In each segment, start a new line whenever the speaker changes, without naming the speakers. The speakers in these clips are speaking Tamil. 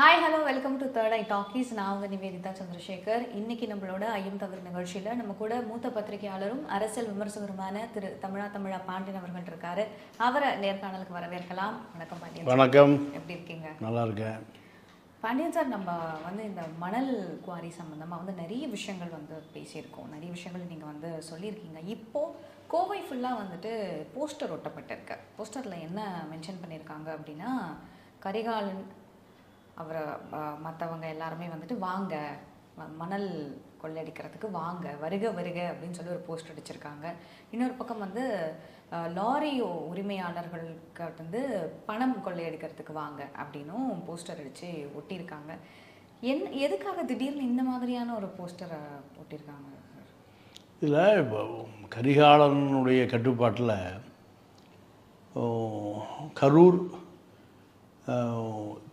Hi hello welcome to third eye talkies நான் உங்க நிவேதிதா சந்திரசேகர். இன்னைக்கு நம்மளோட ஐயம் தவிர நிகழ்ச்சியில நம்ம கூட மூத்த பத்திரிகையாளரும் அரசியல் விமர்சகருமான திரு தமிழா தமிழா பாண்டியன் அவர்கள் இருக்காரு. அவரை நேர்காணலுக்கு வரவேற்கலாம். வணக்கம் பாண்டியன்
வணக்கம்.
எப்படி இருக்கீங்க?
நல்லா இருக்கேன்.
பாண்டியன் சார் நம்ம வந்து இந்த மணல் குவாரி சம்பந்தமா வந்து நிறைய விஷயங்கள் வந்து பேசியிருக்கோம். நிறைய விஷயங்கள் நீங்க வந்து சொல்லியிருக்கீங்க. இப்போ கோவை ஃபுல்லா வந்துட்டு போஸ்டர் ஒட்டப்பட்டிருக்கு. போஸ்டர்ல என்ன மென்ஷன் பண்ணியிருக்காங்க அப்படின்னா கரிகாலன் அவரை மற்றவங்க எல்லாருமே வந்துட்டு வாங்க மணல் கொள்ளையடிக்கிறதுக்கு வாங்க வருக வருக அப்படின்னு சொல்லி ஒரு போஸ்ட் அடிச்சிருக்காங்க. இன்னொரு பக்கம் வந்து லாரி உரிமையாளர்களுக்கு வந்து பணம் கொள்ளையடிக்கிறதுக்கு வாங்க அப்படின்னும் போஸ்டர் அடித்து ஒட்டியிருக்காங்க. என் எதுக்காக திடீர்னு இந்த மாதிரியான ஒரு போஸ்டரை ஒட்டியிருக்காங்க?
இதில் இப்போ கரிகாலனுடைய கட்டுப்பாட்டில் கரூர்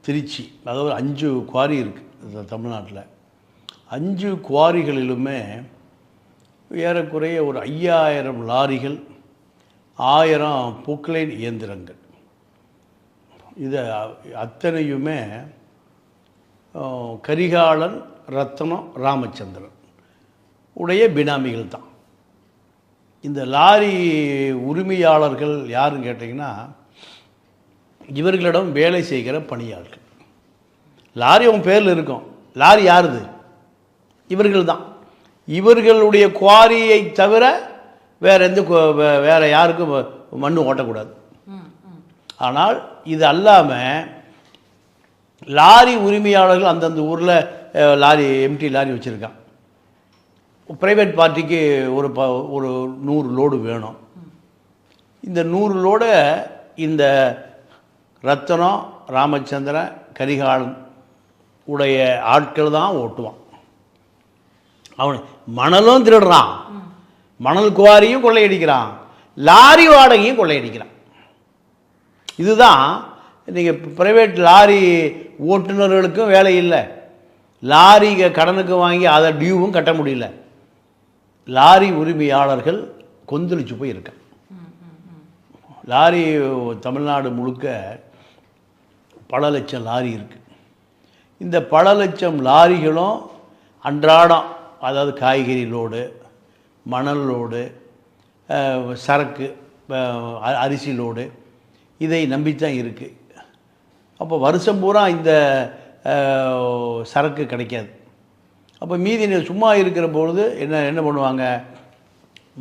திருச்சி. அதாவது அஞ்சு குவாரி இருக்குது தமிழ்நாட்டில். அஞ்சு குவாரிகளிலுமே ஏறக்குறைய ஒரு ஐயாயிரம் லாரிகள் ஆயிரம் பூக்லைன் இயந்திரங்கள். இதை அத்தனையுமே கரிகாலன் ரத்னம் ராமச்சந்திரன் உடைய பினாமிகள் தான். இந்த லாரி உரிமையாளர்கள் யாருன்னு கேட்டிங்கன்னா இவர்களிடம் வேலை செய்கிற பணியாளர்கள். லாரி அவங்க பேரில் இருக்கும். லாரி யாருது? இவர்கள் தான் இவர்களுடைய குவாரியை தவிர வேற எந்த வேற யாருக்கும் மண் ஓட்டக்கூடாது. ஆனால் இது அல்லாமல் லாரி உரிமையாளர்கள் அந்தந்த ஊரில் லாரி எம்டி லாரி வச்சுருக்கான் ப்ரைவேட் பார்ட்டிக்கு ஒரு ப ஒரு நூறு லோடு வேணும். இந்த நூறு லோடை இந்த ரத்தனம் ராமச்சந்திரன் கரிகாலன் உடைய ஆட்கள் தான் ஓட்டுவான். அவன் மணலும் திருடுறான். மணல் குவாரியும் கொள்ளையடிக்கிறான். லாரி வாடகையும் கொள்ளையடிக்கிறான். இதுதான் நீங்கள் ப்ரைவேட் லாரி ஓட்டுநர்களுக்கும் வேலை இல்லை. லாரி கடனுக்கு வாங்கி அதை டியூவும் கட்ட முடியல. லாரி உரிமையாளர்கள் கொந்தளிச்சு போய் இருக்கான் லாரி தமிழ்நாடு முழுக்க பல லட்சம் லாரி இருக்குது இந்த பல லட்சம் லாரிகளும் அன்றாடம் அதாவது காய்கறி லோடு மணல் லோடு சரக்கு அரிசி லோடு இதை நம்பித்தான் இருக்குது அப்போ வருஷம் பூரா இந்த சரக்கு கிடைக்காது. அப்போ மீதி சும்மா இருக்கிற பொழுது என்ன என்ன பண்ணுவாங்க?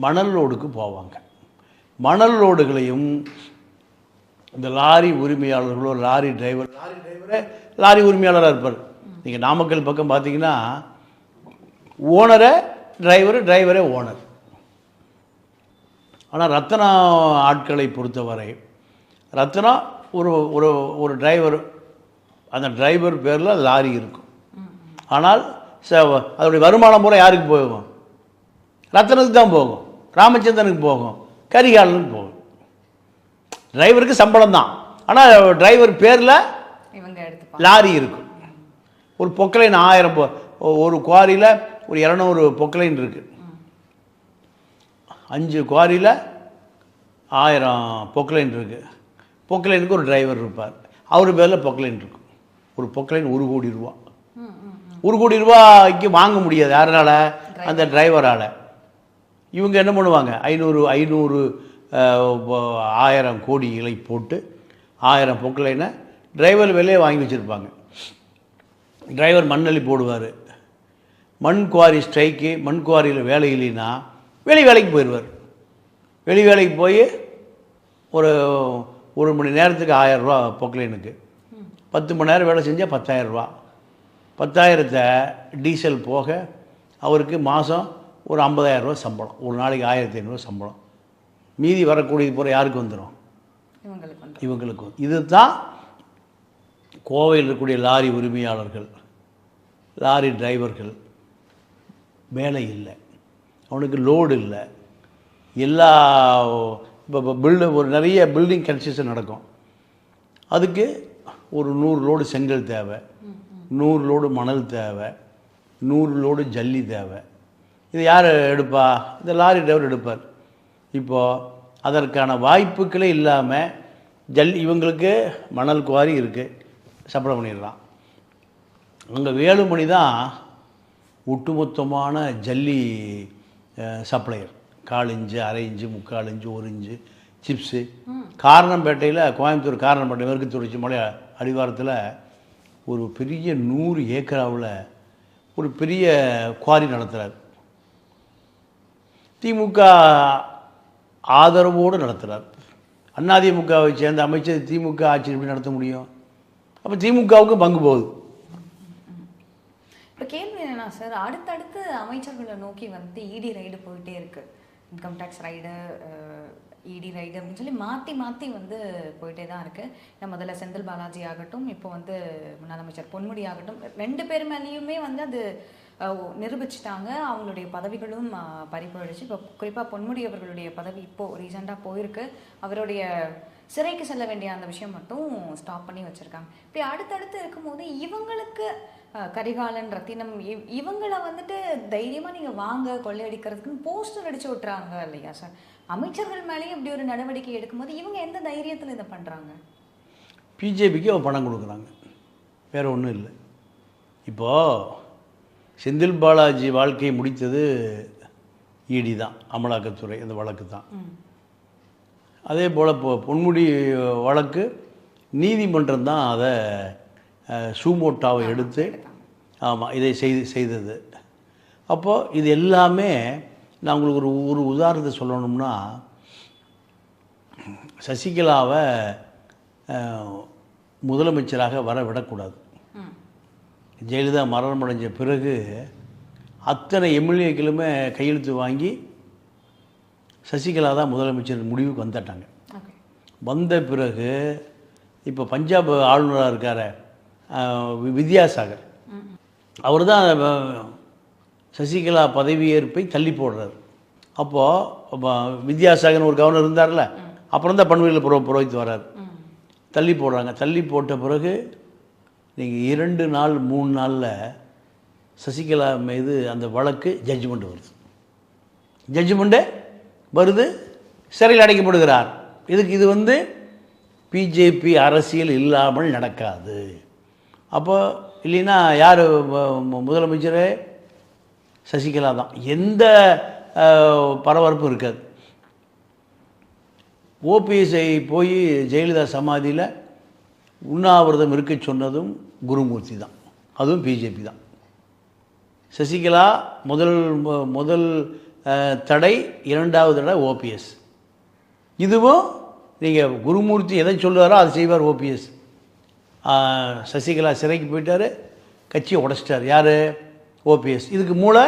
மணல் லோடுக்கு போவாங்க. மணல் லோடுகளையும் இந்த லாரி உரிமையாளர்களோ லாரி டிரைவர் லாரி டிரைவரே லாரி உரிமையாளராக இருப்பார். நீங்கள் நாமக்கல் பக்கம் பார்த்தீங்கன்னா ஓனரே டிரைவரு டிரைவரே ஓனர் ஆனால் ரத்னா ஆட்களை பொறுத்தவரை ரத்னா ஒரு ஒரு ஒரு டிரைவர் அந்த டிரைவர் பேரில் லாரி இருக்கும். ஆனால் ச அதனுடைய வருமானம் பூரா யாருக்கு போகும்? ரத்தனுக்கு தான் போகும். ராமச்சந்திரனுக்கு போகும். கரிகாலனுக்கு போகும். டிரைவருக்கு சம்பளம் தான் ஆனால் டிரைவர் பேரில் லாரி இருக்கும். ஒரு பொக்கலைன் ஆயிரம் ஒரு குவாரியில் ஒரு இரநூறு பொக்கலைன் இருக்குது அஞ்சு குவாரியில் ஆயிரம் பொக்கலைன் இருக்குது பொக்கலைனுக்கு ஒரு டிரைவர் இருப்பார். அவர் பேரில் பொக்கலைன் இருக்கும். ஒரு பொக்கலைன் ஒரு கோடி ரூபா. ஒரு கோடி ரூபாய்க்கு வாங்க முடியாது. யாருனால அந்த டிரைவரால் இவங்க என்ன பண்ணுவாங்க? ஐநூறு ஐநூறு ஆயிரம் கோடி ஆயிரம் கோடிகளை போட்டு ஆயிரம் பொக்கலைன்னா டிரைவர் வெளியே வாங்கி வச்சுருப்பாங்க. டிரைவர் மண்ணள்ளி போடுவார். மண் குவாரி ஸ்ட்ரைக்கு மண் குவாரியில் வேலை இல்லைன்னா வெளி வேலைக்கு போயிடுவார். வெளி வேலைக்கு போய் ஒரு ஒரு மணி நேரத்துக்கு ஆயிரம் ரூபா பொக்லைனுக்கு பத்து மணி நேரம் வேலை செஞ்சால் பத்தாயிரரூவா பத்தாயிரத்தை டீசல் போக அவருக்கு மாதம் ஒரு ஐம்பதாயிரரூவா சம்பளம். ஒரு நாளைக்கு ஆயிரத்தி ஐநூறுரூவா சம்பளம். மீதி வரக்கூடியது பூரா யாருக்கு வந்துடும்
இவங்களுக்கு வந்து
இவங்களுக்கு இது தான் கோவையில் இருக்கக்கூடிய லாரி உரிமையாளர்கள் லாரி டிரைவர்கள். வேலை இல்லை. அவனுக்கு லோடு இல்லை. எல்லா இப்போ பில்டு ஒரு நிறைய பில்டிங் கன்ஸ்ட்ரக்ஷன் நடக்கும். அதுக்கு ஒரு நூறு லோடு செங்கல் தேவை. நூறு லோடு மணல் தேவை. நூறு லோடு ஜல்லி தேவை. இது யார் எடுப்பா? இந்த லாரி டிரைவர் எடுப்பார். இப்போது அதற்கான வாய்ப்புகளே இல்லாமல் ஜல் இவங்களுக்கு மணல் குவாரி இருக்குது சப்ளை பண்ணிடலாம். அங்கே வேலுமணி தான் ஒட்டுமொத்தமான ஜல்லி சப்ளையர். கால் இஞ்சு அரை இஞ்சு முக்கால் இஞ்சு ஒரு இஞ்சு சிப்ஸு. காரணம்பேட்டையில் கோயம்புத்தூர் காரணம்பேட்டை மேற்கு தொடர்ச்சி மலை அடிவாரத்தில் ஒரு பெரிய நூறு ஏக்கராவில் ஒரு பெரிய குவாரி நடத்துகிறார் திமுக ஆதரவோடு நடத்துகிறார் அதிமுகவை சேர்ந்த அமைச்சர் திமுக ஆட்சி எப்படி நடத்த முடியும்? அப்போ திமுகவுக்கும் பங்கு போகுது.
இப்போ கேள்வி என்னன்னா சார் அடுத்தடுத்து அமைச்சர்களை நோக்கி வந்து இடி ரைடு போயிட்டே இருக்கு. Income tax raid ED raid அப்படின்னு சொல்லி மாற்றி மாற்றி வந்து போயிட்டே தான் இருக்குது நம்ம முதல்ல செந்தில் பாலாஜி ஆகட்டும் இப்போ வந்து முன்னாள் அமைச்சர் பொன்முடி ஆகட்டும் ரெண்டு பேர் மேலேயுமே வந்து அது நிரூபிச்சிட்டாங்க. அவங்களுடைய பதவிகளும் அஹ், இப்போ குறிப்பாக பொன்முடி அவர்களுடைய பதவி இப்போ ரீசெண்டாக போயிருக்கு. அவருடைய சிறைக்கு செல்ல வேண்டிய அந்த விஷயம் மட்டும் ஸ்டாப் பண்ணி வச்சுருக்காங்க. இப்படி அடுத்தடுத்து இருக்கும்போது இவங்களுக்கு கரிகாலன் ரத்தினம் இவ்- இவங்கள வந்துட்டு தைரியமாக நீங்கள் வாங்க கொள்ளையடிக்கிறதுக்குன்னு போஸ்டர் அடித்து விட்டுறாங்க இல்லையா சார் அமைச்சர்கள் மேலேயும் இப்படி ஒரு நடவடிக்கை எடுக்கும்போது இவங்க எந்த தைரியத்தில் இதை பண்ணுறாங்க
பிஜேபிக்கு அவ பணம் கொடுக்குறாங்க. வேறு ஒன்றும் இல்லை. இப்போது செந்தில் பாலாஜி வாழ்க்கையை முடித்தது இடி தான் அமலாக்கத்துறை அந்த வழக்கு தான். அதே போல் இப்போ பொன்முடி வழக்கு நீதிமன்றம் தான் அதை சூமோட்டாவை எடுத்து ஆமாம் இதை செய்து செய்தது. அப்போது இது எல்லாமே நான் உங்களுக்கு ஒரு ஒரு உதாரணத்தை சொல்லணும்னா சசிகலாவை முதலமைச்சராக வர விடக்கூடாது. ஜெயலலிதா மரணம் அடைஞ்ச பிறகு அத்தனை எம்எல்ஏக்களுமே கையெழுத்து வாங்கி சசிகலா தான் முதலமைச்சர் முடிவுக்கு வந்துட்டாங்க. வந்த பிறகு இப்போ பஞ்சாப் ஆளுநராக இருக்கார் வித்யாசாகர். அவர் தான் சசிகலா பதவியேற்பை தள்ளி போடுறாரு. அப்போது வித்யாசாகர் ஒரு கவர்னர் இருந்தார்ல அப்புறம் தான் பன்முறையில் புரோ புரோகித்து வர்றார். தள்ளி போடுறாங்க. தள்ளி போட்ட பிறகு நீங்கள் இரண்டு நாள் மூணு நாளில் சசிகலா மீது அந்த வழக்கு ஜட்ஜ்மெண்ட் வருது. ஜட்ஜ்மெண்ட்டு வருது சிறையில் அடைக்கப்படுகிறார். இதுக்கு இது வந்து பிஜேபி அரசியல் இல்லாமல் நடக்காது. அப்போ இல்லைன்னா யார் முதலமைச்சர்? சசிகலா தான். எந்த பரபரப்பும் இருக்காது. ஓபிஎஸ்ஐ போய் ஜெயலலிதா சமாதியில் உண்ணாவிரதம் இருக்க சொன்னதும் குருமூர்த்தி தான். அதுவும் பிஜேபி தான். சசிகலா முதல் முதல் தடை இரண்டாவது தடை ஓபிஎஸ் இதுவும் நீங்கள் குருமூர்த்தி எதை சொல்லுவாரோ அதை செய்வார் ஓபிஎஸ் சசிகலா சிறைக்கு போயிட்டார் கட்சியை உடச்சிட்டார். யார்? ஓபிஎஸ் இதுக்கு மூளை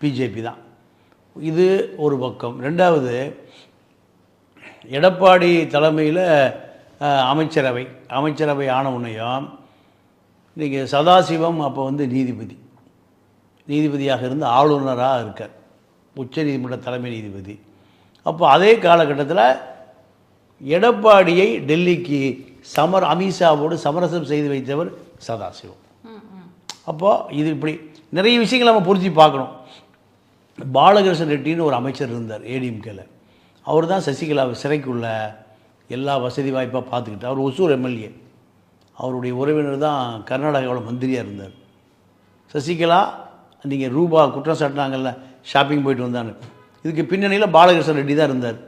பிஜேபி தான். இது ஒரு பக்கம். ரெண்டாவது எடப்பாடி தலைமையில் அமைச்சரவை அமைச்சரவை ஆன உன்னையும் நீங்கள் சதாசிவம் அப்போ வந்து நீதிபதி. நீதிபதியாக இருந்து ஆளுநராக இருக்கார் உச்ச நீதிமன்ற தலைமை நீதிபதி. அப்போ அதே காலகட்டத்தில் எடப்பாடியை டெல்லிக்கு சமர் அமித்ஷாவோடு சமரசம் செய்து வைத்தவர் சதாசிவம். அப்போது இது இப்படி நிறைய விஷயங்கள் நம்ம புரிஞ்சு பார்க்கணும். பாலகிருஷ்ண ரெட்டின்னு ஒரு அமைச்சர் இருந்தார் ஏடிஎம்கேல. அவர் தான் சசிகலாவை சிறைக்குள்ள எல்லா வசதி வாய்ப்பாக பார்த்துக்கிட்டு அவர் ஒசூர் எம்எல்ஏ. அவருடைய உறவினர் தான் கர்நாடகாவில் மந்திரியாக இருந்தார். சசிகலா நீங்கள் ரூபா குற்றம் சாட்டினாங்கல்ல ஷாப்பிங் போயிட்டு வந்தானு இதுக்கு பின்னணியில் பாலகிருஷ்ணன் ரெட்டி தான் இருந்தார்.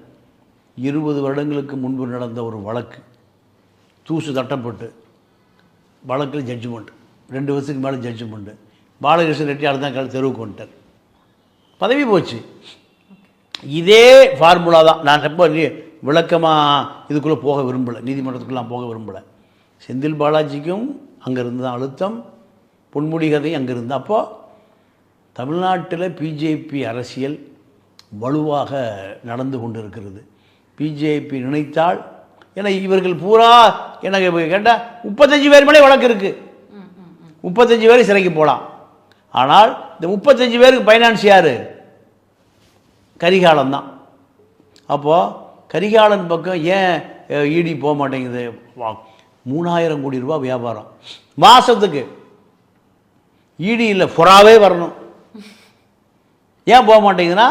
இருபது வருடங்களுக்கு முன்பு நடந்த ஒரு வழக்கு. தூசு தட்டப்பட்டு வழக்கில் ஜட்ஜ்மெண்ட் ரெண்டு வருஷத்துக்கு மேலே ஜட்ஜ்மெண்ட்டு பாலகிருஷ்ணன் ரெட்டி அடுத்த கால தெருவுக்கு வந்துட்டார். பதவி போச்சு. இதே ஃபார்முலா தான். நான் ரொம்ப விளக்கமாக இதுக்குள்ளே போக விரும்பலை. நீதிமன்றத்துக்குள்ள போக விரும்பலை. செந்தில் பாலாஜிக்கும் அங்கே இருந்த அழுத்தம். பொன்முடி கதையும் அங்கே இருந்து. அப்போது தமிழ்நாட்டில் பிஜேபி அரசியல் வலுவாக நடந்து கொண்டு இருக்கிறது பிஜேபி நினைத்தால் ஏன்னா இவர்கள் பூரா எனக்கு கேட்டால் முப்பத்தஞ்சு பேர் மேலே வழக்கு இருக்குது முப்பத்தஞ்சு பேர் சிறைக்கு போகலாம். ஆனால் இந்த முப்பத்தஞ்சு பேருக்கு ஃபைனான்ஸ் யார்? கரிகாலன் தான் அப்போது கரிகாலன் பக்கம் ஏன் இடி போக மாட்டேங்குது? வா. மூணாயிரம் கோடி ரூபாய் வியாபாரம். மாதத்துக்கு இடி இல்லை ஃபுராவே வரணும். ஏன் போக மாட்டேங்குதுன்னா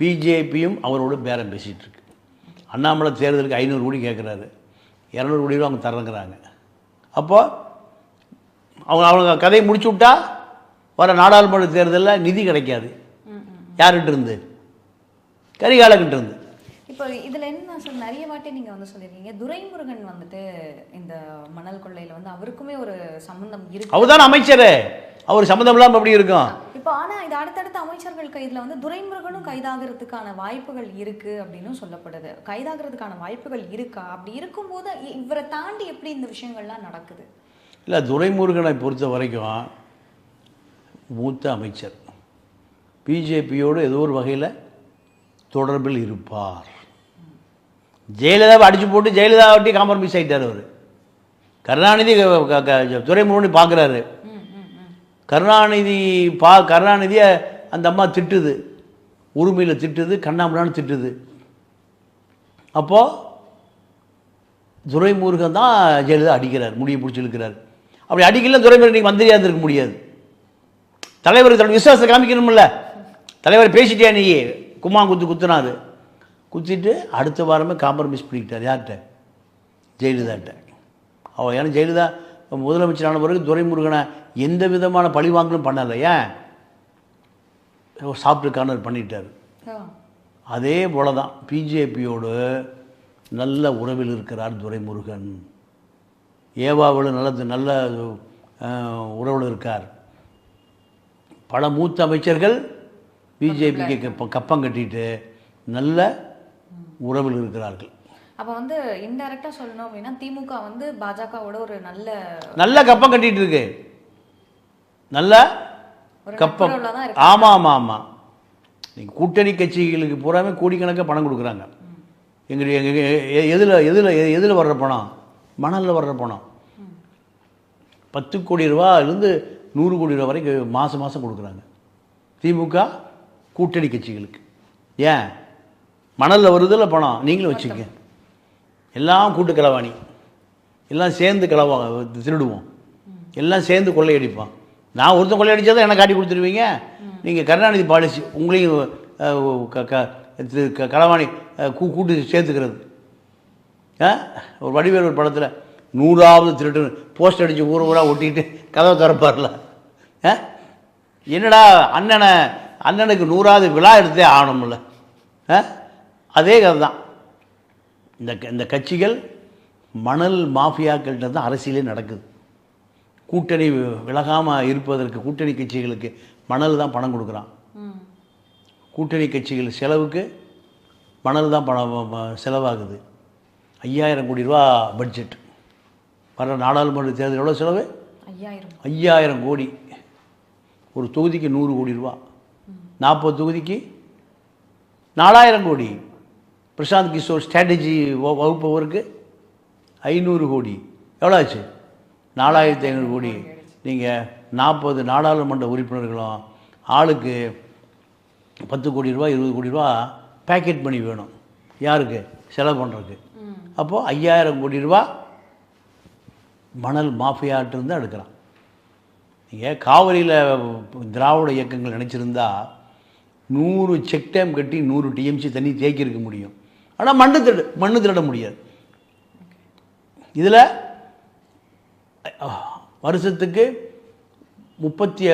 பிஜேபியும் அவரோட பேரம் பேசிகிட்டு இருக்கு அண்ணாமலை தேர்தலுக்கு ஐநூறு கோடி கேட்குறாரு இரநூறு கோடி ரூபா அவங்க தரங்கிறாங்க அப்போ அவங்க அவங்க கதையை முடிச்சு விட்டா வர நாடாளுமன்ற தேர்தலில் நிதி கிடைக்காது. யார்கிட்ட இருந்து? கரிகாலக்கிட்ட இருந்து
இப்போ இதுல என்ன சார் நிறைய வாட்டி நீங்க வந்து சொல்லியிருக்கீங்க. துரைமுருகன் வந்துட்டு இந்த மணல் கொள்ளையில வந்து அவருக்குமே ஒரு சம்பந்தம் இருக்கு.
அவர் தான் அமைச்சர். அவர் சம்மந்தம் இல்லாமல் எப்படி இருக்கும்?
இப்போ ஆனா இது அடுத்தடுத்த அமைச்சர்கள் கைதுல வந்து துரைமுருகனும் கைதாகிறதுக்கான வாய்ப்புகள் இருக்கு அப்படின்னு சொல்லப்படுது. கைதாகிறதுக்கான வாய்ப்புகள் இருக்கா? அப்படி இருக்கும்போது இவரை தாண்டி எப்படி இந்த விஷயங்கள்லாம் நடக்குது?
இல்லை துரைமுருகனை பொறுத்த வரைக்கும் மூத்த அமைச்சர். பிஜேபியோடு ஏதோ ஒரு வகையில் தொடர்பில் இருப்பார். ஜெயலலிதாவை அடிச்சு போட்டு ஜெயலலிதா ஒட்டி காம்ப்ரமைஸ் ஆகிட்டார் அவர். கருணாநிதி க- துரைமுருகனை பார்க்குறாரு. கருணாநிதி பா கருணாநிதியை அந்த அம்மா திட்டுது. உரிமையில் திட்டுது கண்ணாமண்ணான்னு திட்டுது. அப்போது துரைமுருகன் தான் ஜெயலலிதா அடிக்கிறார் முடியை பிடிச்சிருக்கிறார் அப்படி அடிக்கல துரைமுருகன் நீங்கள் மந்திரியாக இருக்க முடியாது. தலைவர் தன்னோட விசுவாசத்தை காமிக்கணும்ல. தலைவர் பேசிட்டியா நீ? கும்மா குத்து குத்துனாரு. குத்திட்டு அடுத்த வாரமே காம்ப்ரமைஸ் பண்ணிக்கிட்டார். யார்கிட்ட? ஜெயலலிதாட்ட. அவள் ஏன்னா ஜெயலலிதா முதலமைச்சரான பிறகு துரைமுருகனை எந்த விதமான பழிவாங்கலும் பண்ணலை. ஏன்? சாப்பிட்டு கார்னர் பண்ணிட்டார். அதே போல தான் பிஜேபியோடு நல்ல உறவில் இருக்கிறார் துரைமுருகன். ஏவாவோடு நல்ல நல்ல உறவில் இருக்கார். பல மூத்த அமைச்சர்கள் பிஜேபிக்கு கப்பம் கட்டிட்டு நல்ல உறவில் இருக்கிறார்கள்.
அப்ப வந்து இன்டைரக்டா சொல்லணும் அப்படின்னா திமுக வந்து பாஜகவோட ஒரு நல்ல
நல்ல கப்பம் கட்டிட்டு இருக்கு. நல்ல கப்பம். ஆமாம் ஆமாம் ஆமாம் நீங்கள் கூட்டணி கட்சிகளுக்கு பூராமே கோடிக்கணக்காக பணம் கொடுக்குறாங்க. எங்கள் எங்கள் எதில் எதில் எதில் வர்ற பணம்? மணலில் வர்ற பணம். பத்து கோடி ரூபாயிலிருந்து நூறு கோடி ரூபா வரைக்கும் மாதம் மாதம் கொடுக்குறாங்க. திமுக கூட்டணி கட்சிகளுக்கு. ஏன்? மணலில் வருதில்ல பணம். நீங்களும் வச்சுக்க எல்லாம் கூட்டு களவாணி எல்லாம் சேர்ந்து களவா திருடுவோம். எல்லாம் சேர்ந்து கொள்ளையடிப்போம். நான் ஒருத்தன் கொள்ளையடிச்சா தான் எனக்கு காட்டி கொடுத்துருவீங்க? நீங்கள் கருணாநிதி பாலிசி உங்களையும் களவாணி கூ கூட்டு சேர்த்துக்கிறது. ஒரு வடிவேல் ஒரு படத்தில் நூறாவது திருட்டு போஸ்ட் அடித்து ஊர் ஊராக ஒட்டிட்டு கதவை திறப்பார்ல. என்னடா அண்ணனை அண்ணனுக்கு நூறாவது விழா எடுத்தே ஆகணும்ல. அதே கதை தான் இந்த இந்த கட்சிகள் மணல் மாஃபியாக்கள்கிட்ட தான் அரசியலே நடக்குது. கூட்டணி விலகாமல் இருப்பதற்கு கூட்டணி கட்சிகளுக்கு மணல் தான் பணம் கொடுக்குறான். கூட்டணி கட்சிகள் செலவுக்கு மணல் தான் பணம் செலவாகுது. ஐயாயிரம் கோடி ரூபா பட்ஜெட் வர நாடாளுமன்ற தேர்தல் எவ்வளோ செலவு?
ஐயாயிரம்
ஐயாயிரம் கோடி. ஒரு தொகுதிக்கு நூறு கோடி ரூபா. நாற்பது தொகுதிக்கு நாலாயிரம் கோடி. பிரசாந்த் கிஷோர் ஸ்ட்ராட்டஜி வகுப்பவருக்கு ஐநூறு கோடி. எவ்வளோ ஆச்சு? நாலாயிரத்தி ஐநூறு கோடி. நீங்கள் நாற்பது நாடாளுமன்ற உறுப்பினர்களும் ஆளுக்கு பத்து கோடி ரூபா இருபது கோடி ரூபா பேக்கெட் பண்ணி வேணும். யாருக்கு? செலவு பண்ணுறதுக்கு. அப்போது ஐயாயிரம் கோடி ரூபா மணல் மாஃபியாட்டிருந்து எடுக்கிறான் ஏன் காவிரியில் திராவிட இயக்கங்கள் நினச்சிருந்தா நூறு செக் டேம் கட்டி நூறு டிஎம்சி தண்ணி தேக்கியிருக்க முடியும். ஆனால் மண்ணு திருட மண்ணு திருட முடியாது. இதில் வருஷத்துக்கு முப்பத்தி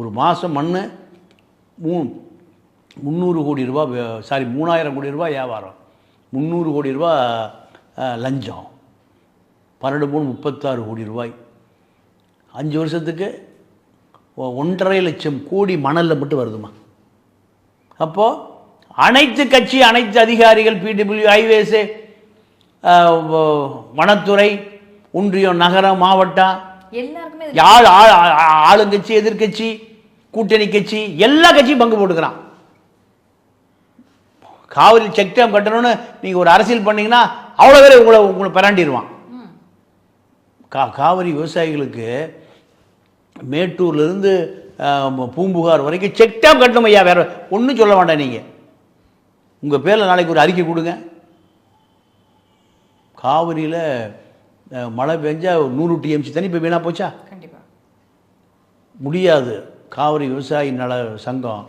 ஒரு மாதம் மண் மூ முந்நூறு கோடி ரூபா சாரி மூணாயிரம் கோடி ரூபா வியாபாரம். முந்நூறு கோடி ரூபா லஞ்சம். பன்னெண்டு மூணு முப்பத்தாறு கோடி ரூபாய். அஞ்சு வருஷத்துக்கு ஒன்றரை லட்சம் கோடி மணலில் மட்டும் வருதுமா அப்போது அனைத்து கட்சி அனைத்து அதிகாரிகள் பிடபிள்யூ ஹைவேஸு வனத்துறை ஒன்றியம் நகரம் மாவட்டம் ஆ- ஆளுங்கட்சி எதிர்க்கட்சி கூட்டணி கட்சி எல்லா கட்சியும் பங்கு போட்டுக்கிறான். காவிரி செக் டேம் கட்டணும்னு நீங்கள் ஒரு அரசியல் பண்ணீங்கன்னா அவ்வளோ பேர் உங்களை உங்களை பிராண்டிடுவான்.
ம்.
கா காவிரி விவசாயிகளுக்கு மேட்டூர்லேருந்து பூம்புகார் வரைக்கும் செக் டேம் கட்டணும் ஐயா வேற ஒன்றும் சொல்ல வேண்டாம் நீங்கள் உங்கள் பேரில் நாளைக்கு ஒரு அறிக்கை கொடுங்க. காவிரியில் மழை பெஞ்சா ஒரு நூறு டிஎம்சி தண்ணி இப்போ வீணாக போச்சா?
கண்டிப்பா.
முடியாது. காவிரி விவசாயி நல சங்கம்.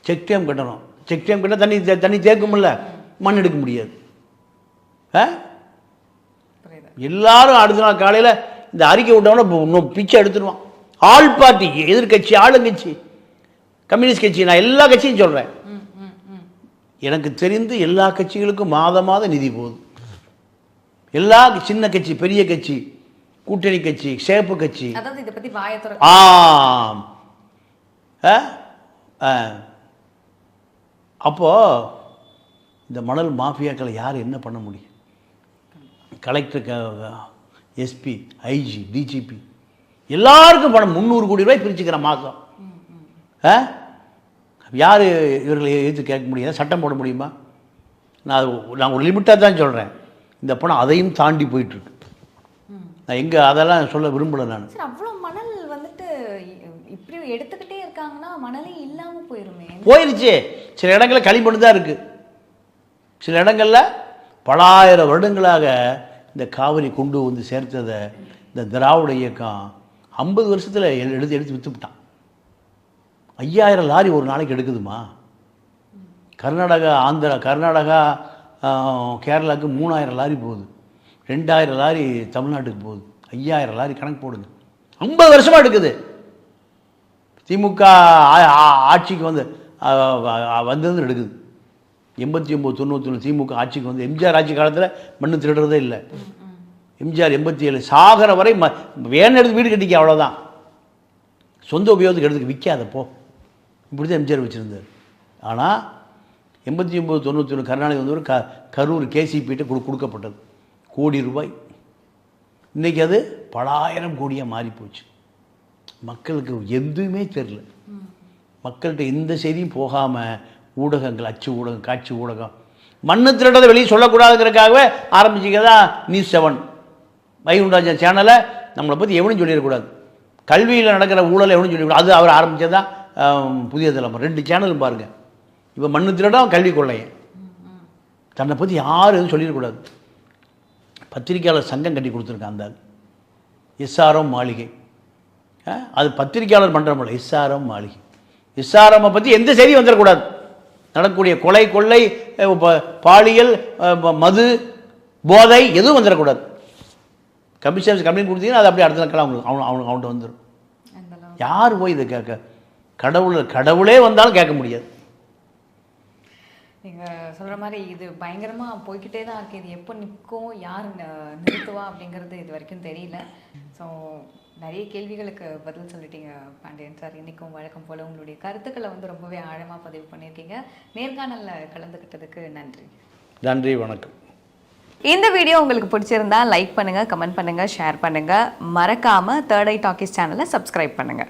செக் டேம் கட்டணும். செக் டேம் கட்ட தண்ணி தே- தண்ணி தேக்கும்ல. மண் எடுக்க முடியாது. ஆ? எல்லாரும் அடுத்த நாள் காலையில் இந்த அறிக்கை விட்டவன இன்னும் பிச்சை எடுத்துருவான். ஆல் பார்ட்டி எதிர்க்கட்சி ஆளுங்கட்சி. கம்யூனிஸ்ட் கட்சி நான் எல்லா கட்சியும் சொல்கிறேன் எனக்கு தெரிந்து எல்லா கட்சிகளுக்கும் மாத மாத நிதி போகுது. எல்லா சின்ன கட்சி பெரிய கட்சி கூட்டணி கட்சி சேப்பு கட்சி. ஆம். ஆ? ஆ. அப்போ இந்த மணல் மாஃபியாக்களை யார் என்ன பண்ண முடியும்? Collector SP IG DGP. எல்லாருக்கும் பணம். முந்நூறு கோடி ரூபாய் பிரிச்சுக்கிறேன் மாதம் யார் இவர்களை எதிர்த்து கேட்க முடியாது சட்டம் போட முடியுமா? நான் நான் ஒரு லிமிட்டாக தான் சொல்கிறேன் இந்த பணம் அதையும் தாண்டி போயிட்டுருக்கு. நான் எங்கே அதெல்லாம் சொல்ல விரும்பலை நான்.
சார் அவ்வளவு மணல் வந்துட்டு இப்படி எடுத்துக்கிட்டே இருக்காங்கன்னா மணலே இல்லாம போயிருமே.
போயிருச்சு. சில இடங்களில் களிமண் தான் இருக்குது சில இடங்களில் பலாயிரம் வருடங்களாக இந்த காவிரி கொண்டு வந்து சேர்த்ததை இந்த திராவிட இயக்கம் ஐம்பது வருஷத்தில் எடுத்து எடுத்து விற்றுவிட்டான் ஐயாயிரம் லாரி ஒரு நாளைக்கு எடுக்குதுமா? கர்நாடகா ஆந்திரா கர்நாடகா கேரளாவுக்கு மூணாயிரம் லாரி போகுது. ரெண்டாயிரம் லாரி தமிழ்நாட்டுக்கு போகுது. ஐயாயிரம் லாரி கணக்கு போடுங்க. ஐம்பது வருஷமாக எடுக்குது. திமுக ஆ- ஆட்சிக்கு வந்து வந்தது எடுக்குது. எண்பத்தி ஒம்பது தொண்ணூற்றி ஒன்று திமுக ஆட்சிக்கு வந்து எம்ஜிஆர் ஆட்சி காலத்தில் மண்ணு திருடுறதே இல்லை. எம்ஜிஆர் எண்பத்தி ஏழு சாகிற வரை ம வேணும் எடுத்து வீடு கட்டிக்க அவ்வளோதான் சொந்த உபயோகத்துக்கு எடுத்துக்க விற்காத போ. இப்படி தான் எம்ஜிஆர் வச்சுருந்தார். ஆனால் எண்பத்தி ஒம்பது தொண்ணூற்றி ஒன்று கருணாநிதி வந்து ஒரு க கரூர் கேசிபிகிட்ட கொடு கொடுக்கப்பட்டது. கோடி ரூபாய். இன்றைக்கி அது பலாயிரம் கோடியாக மாறிப்போச்சு. மக்களுக்கு எதுவுமே தெரில மக்கள்கிட்ட எந்த செய்தியும் போகாமல் ஊடகங்கள் அச்சு ஊடகம் காட்சி ஊடகம். மண்ணு திருடதை வெளியே சொல்லக்கூடாதுங்கிறதுக்காகவே ஆரம்பிச்சிக்கிறதா நியூஸ் செவன் வைகுண்டராஜன் சேனலை நம்மளை பற்றி எவனும் சொல்லிடக்கூடாது. கல்வியில் நடக்கிற ஊழலை எவனும் சொல்லிடக்கூடாது. அது அவர் ஆரம்பித்தது தான் புதிய தலைமுறை. ரெண்டு சேனலும் பாருங்கள் இப்போ மண்ணு திருடம் கல்வி கொள்ளையன். தன்னை பற்றி யாரும் எதுவும் சொல்லிடக்கூடாது. பத்திரிக்கையாளர் சங்கம் கட்டி கொடுத்துருக்கான் அந்த எஸ்ஆர்எம் மாளிகை. அது பத்திரிக்கையாளர் மன்றம் இல்லை எஸ்ஆர்எம் மாளிகை. எஸ்ஆர்எம்மை பற்றி எந்த செய்தியும் வந்துடக்கூடாது. நடக்கக்கூடிய கொலை கொள்ளை பாலியல் மது போதை எதுவும் வந்துடக்கூடாது. கமிஷன் கம்ப்ளைண்ட் கொடுத்தீங்கன்னா அது அப்படியே அடுத்த நாட்கள் அவங்களுக்கு அவனு அவனுக்கு அவன்கிட்ட வந்துடும் யார் போய் இதை கேட்க? கடவுள் கடவுளே வந்தாலும் கேட்க முடியாது.
நீங்க சொல்ற மாதிரி இது பயங்கரமா போய்க்கிட்டே தான் இருக்கு. இது எப்போ நிற்கும் யார் நிறுத்துவா அப்படிங்கிறது இது வரைக்கும் தெரியல. ஸோ நிறைய கேள்விகளுக்கு பதில் சொல்லிட்டீங்க பாண்டியன் சார். இன்னைக்கும் வழக்கம் போல உங்களுடைய கருத்துக்களை வந்து ரொம்பவே ஆழமா பதிவு பண்ணியிருக்கீங்க. நேர்காணல்ல கலந்துக்கிட்டதுக்கு நன்றி.
நன்றி வணக்கம்.
இந்த வீடியோ உங்களுக்கு பிடிச்சிருந்தா லைக் பண்ணுங்க கமெண்ட் பண்ணுங்க ஷேர் பண்ணுங்க. மறக்காம தேர்ட் ஐ டாக்கிஸ் சேனலை சப்ஸ்கிரைப் பண்ணுங்க.